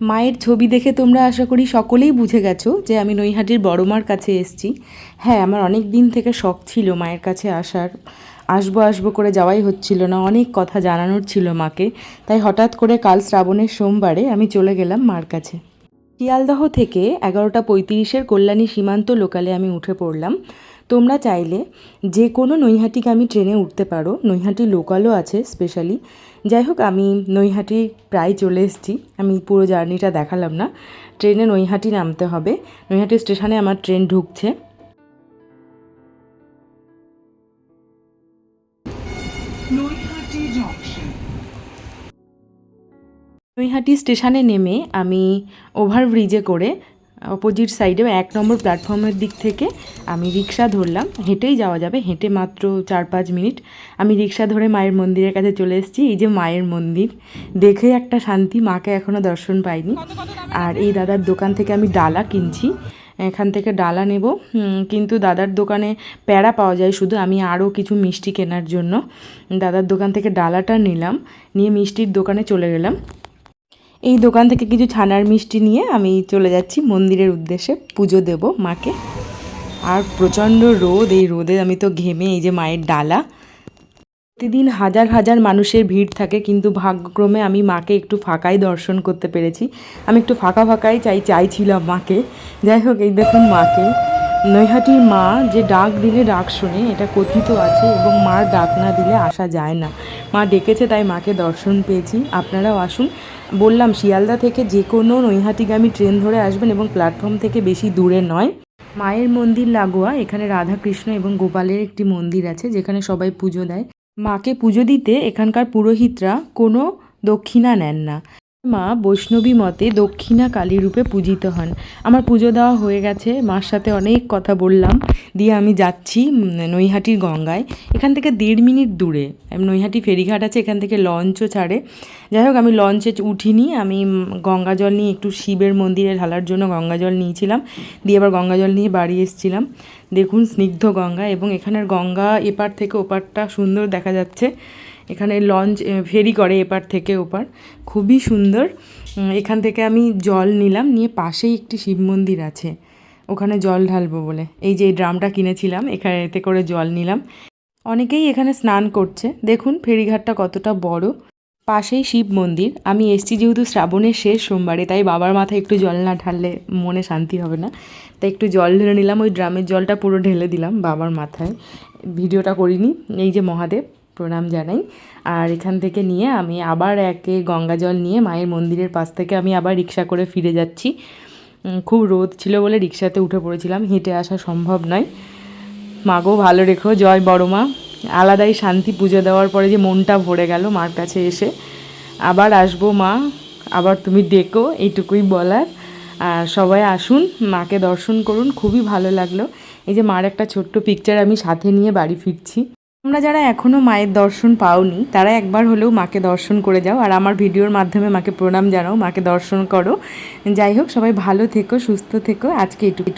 মায়ের ছবি দেখে তোমরা আশা করি সকলেই বুঝে গেছো যে আমি নৈহাটির বড় মার কাছে এসেছি। হ্যাঁ আমার অনেক দিন থেকে শখ ছিল মায়ের কাছে আসার। আসব আসব করে যাওয়াই হচ্ছিল না, অনেক কথা জানানোর ছিল মাকে। তাই হঠাৎ করে কাল শ্রাবণের সোমবারে আমি চলে গেলাম মার কাছে। শিয়ালদহ থেকে এগারোটা পঁয়ত্রিশের কল্যাণী সীমান্ত লোকালে আমি উঠে পড়লাম। তোমরা চাইলে যে কোনো নৈহাটিগামী ট্রেনে উঠতে পারো। নৈহাটি লোকালও আছে স্পেশালি। যাই হোক, আমি নৈহাটি প্রায় চলে এসেছি। আমি পুরো জার্নিটা দেখালাম না। ট্রেনে নৈহাটি নামতে হবে। নৈহাটি স্টেশনে আমার ট্রেন ঢুকছে। নৈহাটি জংশন। নৈহাটি স্টেশনে নেমে আমি ওভারব্রিজে করে অপোজিট সাইডে এক নম্বর প্ল্যাটফর্মের দিক থেকে আমি রিক্সা ধরলাম। হেঁটেই যাওয়া যাবে। হেঁটে মাত্র চার পাঁচ মিনিট। আমি রিক্সা ধরে মায়ের মন্দিরের কাছে চলে এসেছি। এই যে মায়ের মন্দির, দেখে একটা শান্তি মাকে এখনও দর্শন পাইনি। আর এই দাদার দোকান থেকে আমি ডালা কিনছি। এখান থেকে ডালা নেব। কিন্তু দাদার দোকানে প্যাড়া পাওয়া যায় শুধু আমি আরও কিছু মিষ্টি কেনার জন্য। দাদার দোকান থেকে ডালাটা নিলাম। নিয়ে মিষ্টির দোকানে চলে গেলাম। এই দোকান থেকে কিছু ছানার মিষ্টি নিয়ে আমি চলে যাচ্ছি। মন্দিরের উদ্দেশ্যে পুজো দেব মাকে। আর প্রচণ্ড রোদ, এই রোদে আমি তো ঘেমে এই যে মায়ের ডালা। প্রতিদিন হাজার হাজার মানুষের ভিড় থাকে, কিন্তু ভাগ্যক্রমে আমি মাকে একটু ফাঁকাই দর্শন করতে পেরেছি। আমি একটু ফাঁকা ফাঁকাই চাই, চাইছিলাম মাকে। যাই হোক, এই দেখুন মাকে। নৈহাটির মা যে ডাক দিলে ডাক শোনে, এটা কথিত আছে এবং মার ডাক না দিলে আসা যায় না। মা ডেকেছে, তাই মাকে দর্শন পেয়েছি। আপনারাও আসুন। বললাম, শিয়ালদা থেকে যে কোনো নৈহাটিগামী ট্রেন ধরে আসবেন এবং প্ল্যাটফর্ম থেকে বেশি দূরে নয়। মায়ের মন্দির লাগোয়া, এখানে রাধাকৃষ্ণ এবং গোপালের একটি মন্দির আছে, যেখানে সবাই পুজো দেয়। মাকে পুজো দিতে এখানকার পুরোহিতরা কোনো দক্ষিণা নেন না। মা বৈষ্ণবী মতে দক্ষিণা কালী রূপে পূজিত হন। আমার পুজো দেওয়া হয়ে গেছে, মার সাথে অনেক কথা বললাম। দিয়ে আমি যাচ্ছি নৈহাটির গঙ্গায়। এখান থেকে দেড় মিনিট দূরে। নৈহাটি ফেরিঘাট আছে, এখান থেকে লঞ্চও ছাড়ে। যাই হোক, আমি লঞ্চে উঠিনি। আমি গঙ্গা জল নিয়ে একটু শিবের মন্দিরে ঢালার জন্য গঙ্গা জল নিয়েছিলাম। দিয়ে আবার গঙ্গা জল নিয়ে বাড়ি এসেছিলাম। দেখুন স্নিগ্ধ গঙ্গা এবং এখানের গঙ্গা এপার থেকে ওপারটা সুন্দর দেখা যাচ্ছে। এখানে লঞ্চ ফেরি করে এপার থেকে ওপার। খুবই সুন্দর। এখান থেকে আমি জল নিলাম, নিয়ে পাশেই একটি শিব মন্দির আছে। ওখানে জল ঢালবো বলে। এই যে ড্রামটা কিনেছিলাম, এখানে এতে করে জল নিলাম। অনেকেই এখানে স্নান করছে। দেখুন, ফেরিঘাটটা কতটা বড়। পাশেই শিব মন্দির। আমি এসছি যেহেতু শ্রাবণের শেষ সোমবারে, তাই বাবার মাথায় একটু জল না ঢাললে মনে শান্তি হবে না। তাই একটু জল ঢেলে নিলাম। ওই ড্রামের জলটা পুরো ঢেলে দিলাম বাবার মাথায়। ভিডিওটা করিনি। এই যে মহাদেব। প্রণাম জানাই। আর এখান থেকে নিয়ে আমি আবার একে গঙ্গা জল নিয়ে মায়ের মন্দিরের পাশ থেকে আমি আবার রিক্সা করে ফিরে যাচ্ছি। খুব রোদ ছিল বলে রিক্সাতে উঠে পড়েছিলাম। হেঁটে আসা সম্ভব নয়। মাগো ভালো রেখো। জয় বড় মা। আলাদাই শান্তি পুজো দেওয়ার পরে যে মনটা ভরে গেল মার কাছে এসে। আবার আসব মা। আবার তুমি ডেকো, এইটুকুই বলার। আর সবাই আসুন, মাকে দর্শন করুন। খুবই ভালো লাগল। এই যে মার একটা ছোট্ট পিকচার আমি সাথে নিয়ে বাড়ি ফিরছি। তোমরা যারা এখনও মায়ের দর্শন পাওনি, তারা একবার হলেও মাকে দর্শন করে যাও আর আমার ভিডিওর মাধ্যমে মাকে প্রণাম জানাও, মাকে দর্শন করো। যাই হোক, সবাই ভালো থেকো, সুস্থ থেকো। আজকে এটুকু